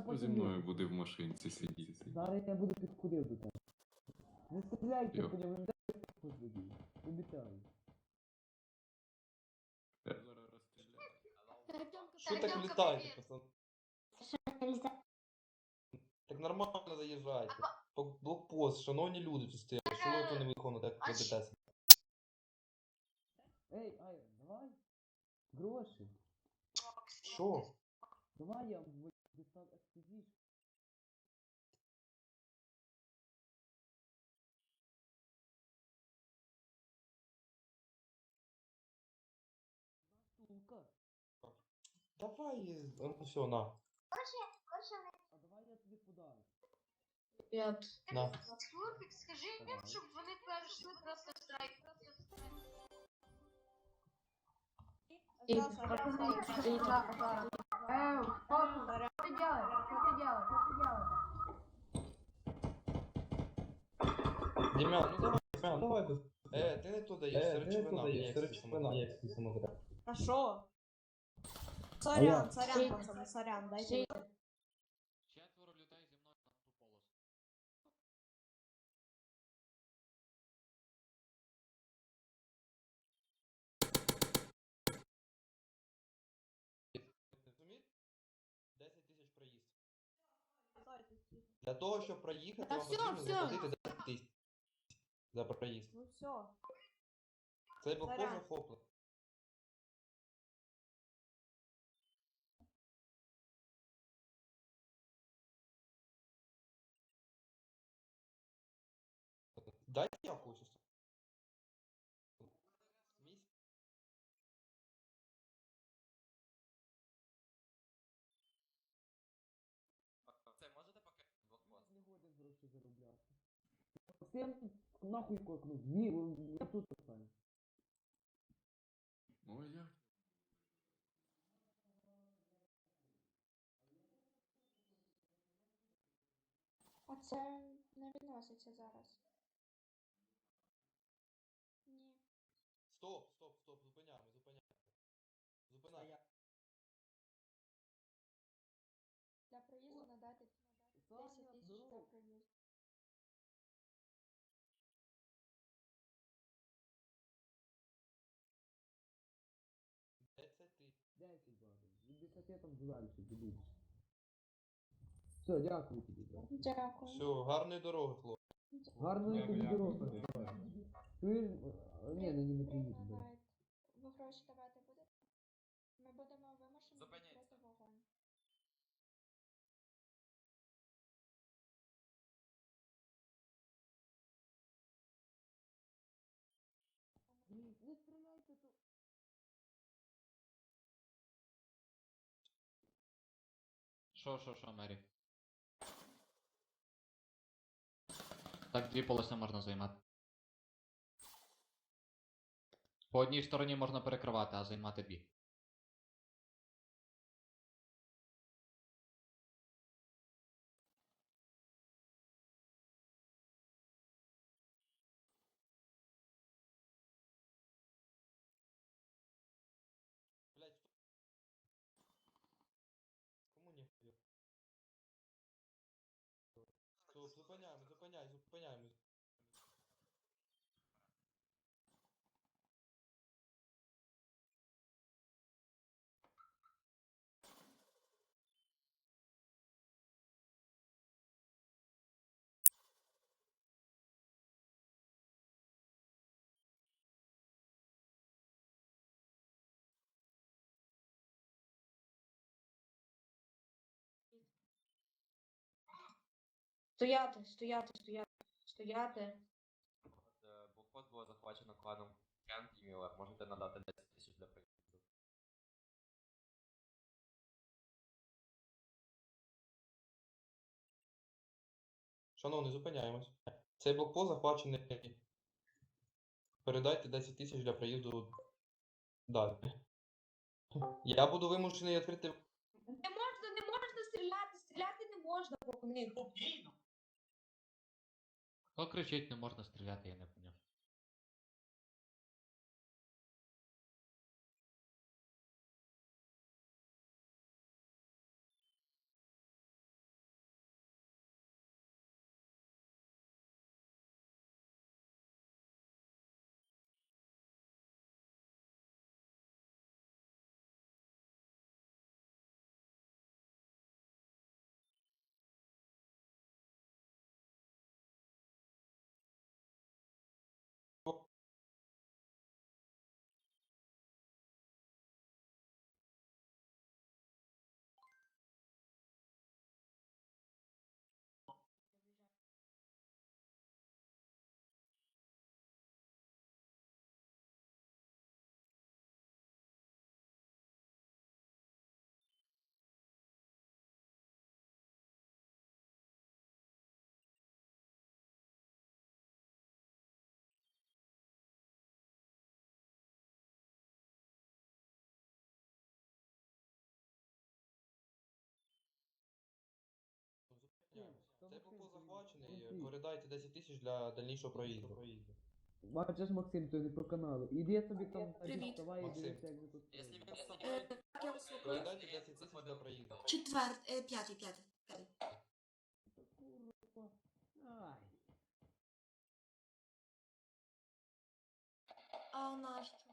на Зі мною буде в машинці сидіти. Зараз я буду до тебе. Не стріляйте по ньому, не дайте зараз розстріляю. Що так Артемка, літаєте, привіт. пацан? Так нормально заїжджайте. По блокпост, шановні люди тут стоять. Що ви тут не виконуєте, як ведетеся? Ей, Айрон, давай. Гроші. Що? Давай я в дістав експедішн. Штука. Давай, ну все, на. А давай я тобі подарю. П'ят. На. Слурпік, скажи їм, щоб вони перейшли просто в страйк. Просто в страйк. І Эу, что ты делаешь? Что ты делаешь? Что ты делаешь? Дем'ян, ну давай, Дем'ян, давай. без- Е, ти не туди їш, Е, це ти не речовина, туди є їш, це речовина, як ти самограв. А шо? я? Сорян, сорян, Ще- пацаны, сорян, дайте. Для того, щоб проїхати, Та вам все, потрібно все. заплатити за тисяч. За проїзд. Ну все. Це блокпост Сорян. захоплений. Дайте я хочу. Місяць. Це можете поки блокпост? Не годен гроші заробляти. Всім нахуй кокну. Ні, я тут останусь. Ой, як? А це не відноситься зараз. Ні. Стоп, стоп, стоп, зупиняємо, зупиняємо. Зупиняємо. Від 10 там далі. Все, дякую тобі. Дякую. Все, гарної дороги, хлопці. Гарної тобі дороги. Ти... А, Ні, ну не приїду. Ви гроші давати Що, що, що, Мері? Так, дві полоси можна займати. По одній стороні можна перекривати, а займати дві. Стоп, зупиняємо, зупиняй, зупиняємо. Стояти, стояти, стояти, стояти. Е, Блокпост було захвачено кланом Кент і Міллер. Можете надати 10 тисяч для проїзду. Шановний, зупиняємось. Цей блокпост захвачений. Передайте 10 тисяч для проїзду далі. Я буду вимушений відкрити. Не можна, не можна стріляти, стріляти не можна по них. Хто кричить, не можна стріляти, я не поняв. Максим, захвачений, передайте 10 тисяч для дальнішого проїзду. Бачиш, Максим, то не про канали. Іди собі там Привіт. вставай і Максим. дивися, як ви тут. Так, я вас слухаю. Передайте 10 тисяч для проїзду. Четвер, е, п'ятий, п'ятий, п'ятий. Ай. А нащо?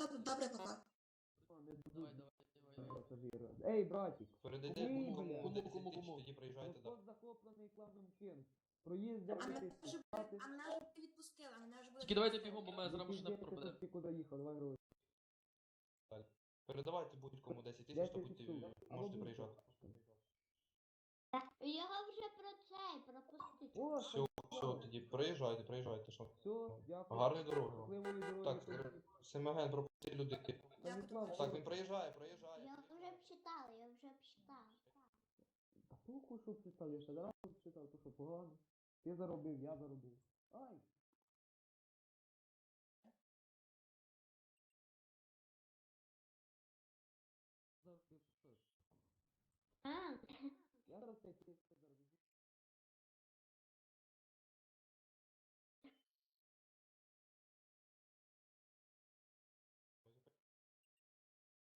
Добре, папа. А, не дадуть пасажира. Ей, братик. Передайте Ой, кому бля. 10 тисяч, тоді приїжджайте далі. Блокпост захоплений кланом Чен. Проїзд А 10 мене вже, а мене вже не відпустили, а мене вже буде... Тільки давайте бігом, бо мене зараз машина пропаде. Ти куди їхав, давай гроші. Передавайте будь-кому 10 тисяч, то будьте. Можете будь-що. Я вже про цей пропустив. О, Все, все, тоді приїжджайте, приїжджайте, що. Все, дякую. Гарної дороги. Так, тобі. Семеген пропустіть людей. Станіслав, Так, він приїжджає, приїжджає. Я вже читала, я вже читала. Та похуй, що читав, я ще раз читав, то що погано. Ти заробив, я заробив. Ай! А, Зараз цей.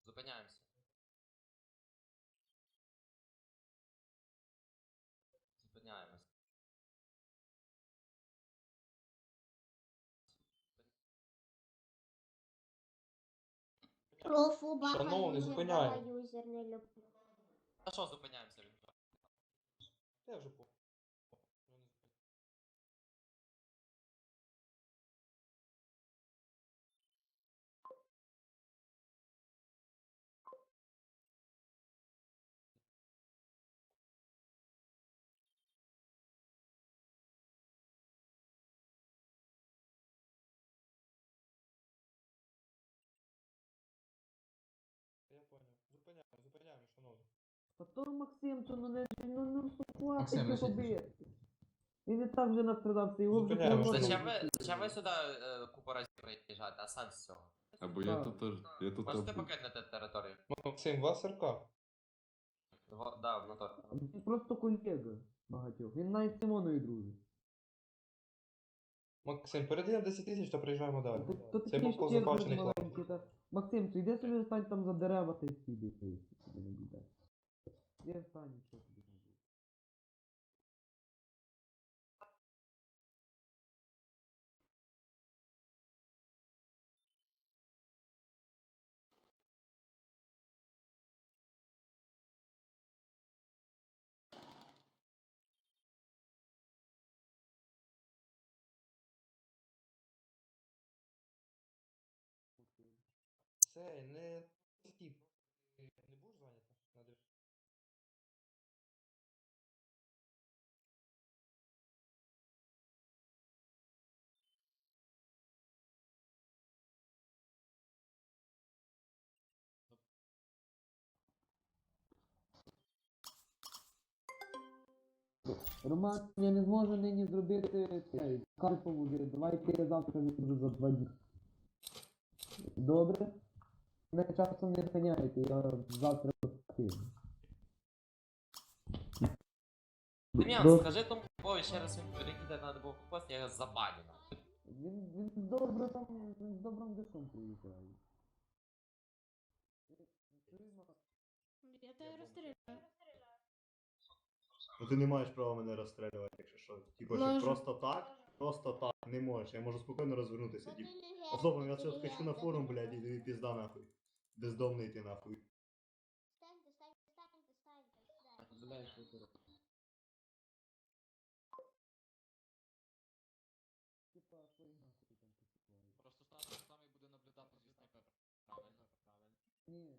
Зупиняємося. Зупиняємося. профу Шановний, юзер не люблю. А що зупиняємося? Вже по. Та то Максим, то ну не ну ну хватить Максим, сидіть. Він і так вже настрадався, його вже треба Зачем ви, зачем ви сюди е, купу разів приїжджаєте, а сенс з цього? Або я тут теж. Я тут Можете або- покинути територію? Максим, у вас РК? Го- Да, в мотор. Він просто колега багатьох. Він навіть з Симоною дружить. Максим, передаємо 10 тисяч та приїжджаємо далі. То, то Цей такий захвачений маленький, та... Максим, ти йди собі стань там за дерева та й сіди, та й собі не буде. Де стань, що тобі не буде. Це не стіп. Ти не будеш зайнята? Роман, я не зможу нині зробити цей карпову. Давайте я завтра відбуду за два дні. Добре? Мене часом не зганяйте, я завтра активний. Дем'ян, До- скажи тому бою ще раз він перекиде на блокпост, я його забаню. Він, він добре там, він з добрим душом приїжджає. Я тебе розстріляю. Ну ти не маєш права мене розстрілювати, якщо що. Типу, що Можу. просто так, просто так, не можеш. Я можу спокійно розвернутися. Типу. Особливо, я зараз хочу на форум, блядь, і тобі пізда нахуй. Бездомний ти нахуй. Встаньте, встаньте, встаньте, станьте. Блядь, що ти робиш? Типа, що і нахуй там посипають? Просто стати саме буде наблюдати зі снайпера. Правильно, правильно. Ні,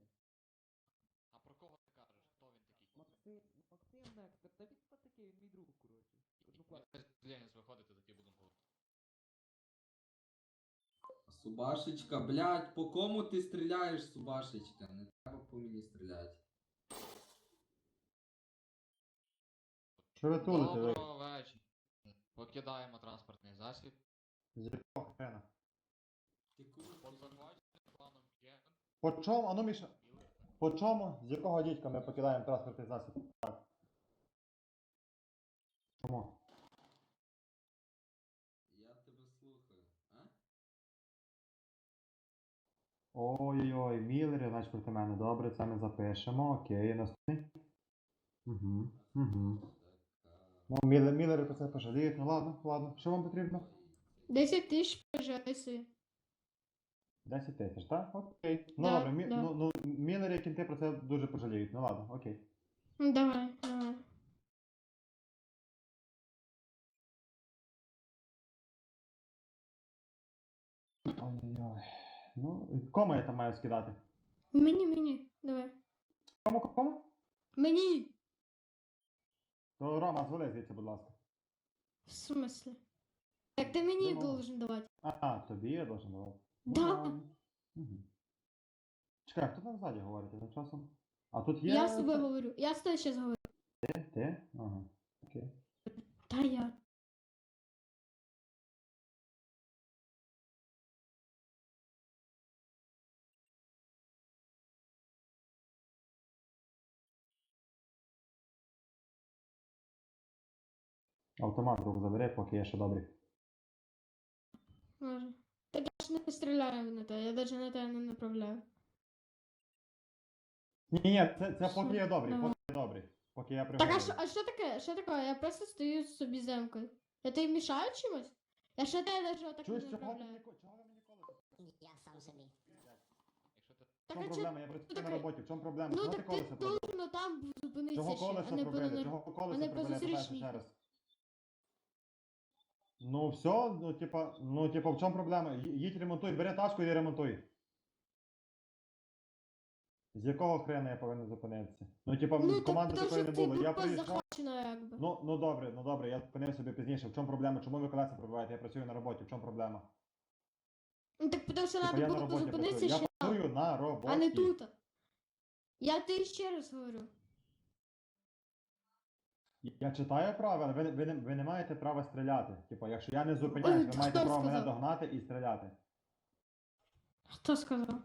А про кого ти кажеш? Хто він такий? Максим, Максим Нектор, та він такий, він мій друг, коротше. Ну, Леніс виходити, тоді будемо говорити. Субашечка, блядь, по кому ти стріляєш, Субашечка? Не треба по мені стріляти. Що ви тулите? ви? Доброго вечора. Покидаємо транспортний засіб. З якого хрена? Ти курва. По планом чому? Ану, Міша. По чому? З якого дідька ми покидаємо транспортний засіб? Так. Чому? Я тебе слухаю, а? Ой-ой-ой, Міллери, значить проти мене. Добре, це ми запишемо. Окей, наступний. Угу. Угу. Ну, Міллер, Міллери про це пожаліють. Ну ладно, ладно. Що вам потрібно? 10 тисяч пожалуйста. 10 тисяч, так? Окей. Ну Да, добре, мі, да. ну, ну, Міллери, кінти про це дуже пожаліють. Ну ладно, окей. Ну давай, давай. Ой-ой-ой. Ну, кому я там маю скидати? Мені, мені, давай. Кому, кому? Мені! То Рома, звали звідси, будь ласка. В смысле? Так ти мені Ну. должен давати. А, тобі я должен давати. Ну, Да. Мгм. Чекай, хто там ззаді говорить тим часом? А тут є. Я з тобою говорю. Я з тобою зараз говорю. Ти? Ти? Ага. Окей. Та я. Автомат друг забери, поки я ще добрий. Може. Так я ж не стріляю на те, я навіть на те не направляю. Ні, ні, це, це поки я добрий, поки я добрий. Поки я Так, а що, а що таке? Що таке? Я просто стою собі земкою. Я тобі мішаю чимось? Я ще те навіть отак не Чуєш, чого ти направляю. чого ви мені колесо? Я сам собі. В Так, чому а проблема? Я працюю на таке? роботі, в чому проблема? Ну Чого ти так ти колесо пробив? должен там зупинитися Чого ще, а колесо не пробили? номер- Чого а колесо не по пробили? Я питаюся зустрічній. ще раз. Ну все, ну типа, ну типа, в чому проблема? Ї- Їдь ремонтуй, бери тачку і ремонтуй. З якого хрена я повинен зупинитися? Ну, типа, Ну, команди такої не було. Я приїжджав. якби. Ну, ну добре, ну добре, я зупинив собі пізніше. В чому проблема? Чому ви колеса пробиваєте? Я працюю на роботі, в чому проблема? Ну так тому що Типа, треба я на було роботі зупинитися ще, Я працюю на роботі. а не тут. Я тобі ще раз говорю. Я читаю правила, ви, ви, не- ви не маєте права стріляти. Типа, якщо я не зупиняюсь, ви Ой, маєте хто право мене сказав? догнати і стріляти. Хто сказав?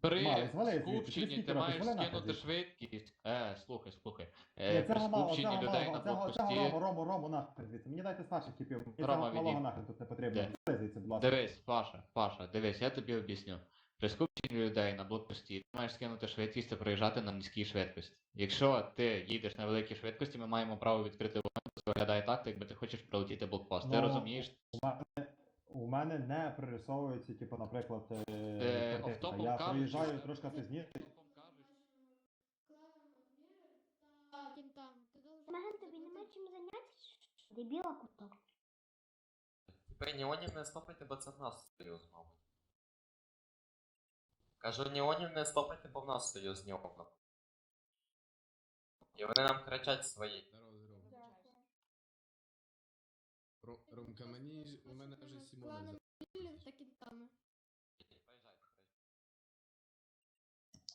При Малець, звідси, скупченні скільки ти років? маєш нахуй скинути звідси. швидкість. Е, слухай, слухай. Ні, Е, при цього мало, скупченні цього людей на малого, цього, цього блокпості. Рому, Рому, Рому нахрен звідси. Мені дайте старших типів. Мені Рома, цього малого відійди. нахрен тут не потрібно. Де? Звідси, будь ласка. Дивись, Паша, Паша, дивись, я тобі об'ясню. При людей на блокпості ти маєш скинути швидкість та проїжджати на низькій швидкості. Якщо ти їдеш на великій швидкості, ми маємо право відкрити вогонь, це виглядає так, якби ти хочеш пролетіти блокпост. Ти Ну, розумієш? У мене не прорисовується, типу, наприклад, е, Е, картинка. Я кажучи, приїжджаю це- трошки пізніше. Маген, тобі нема чим зайнятися? Дебіла куток. Тепер неонів не стопайте, бо це в нас серйозно, мабуть. Кажу, неонів не стопайте, бо в нас серйозні окна. І вони нам кричать свої. Здорово, здорово. Ро- Ромка, мені у мене вже Сімона. За- та кінтами.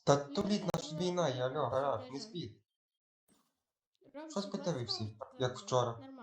Та туліть наша війна, я алло, гараж, не спіть. Щось всі, так, як вчора. Нормально.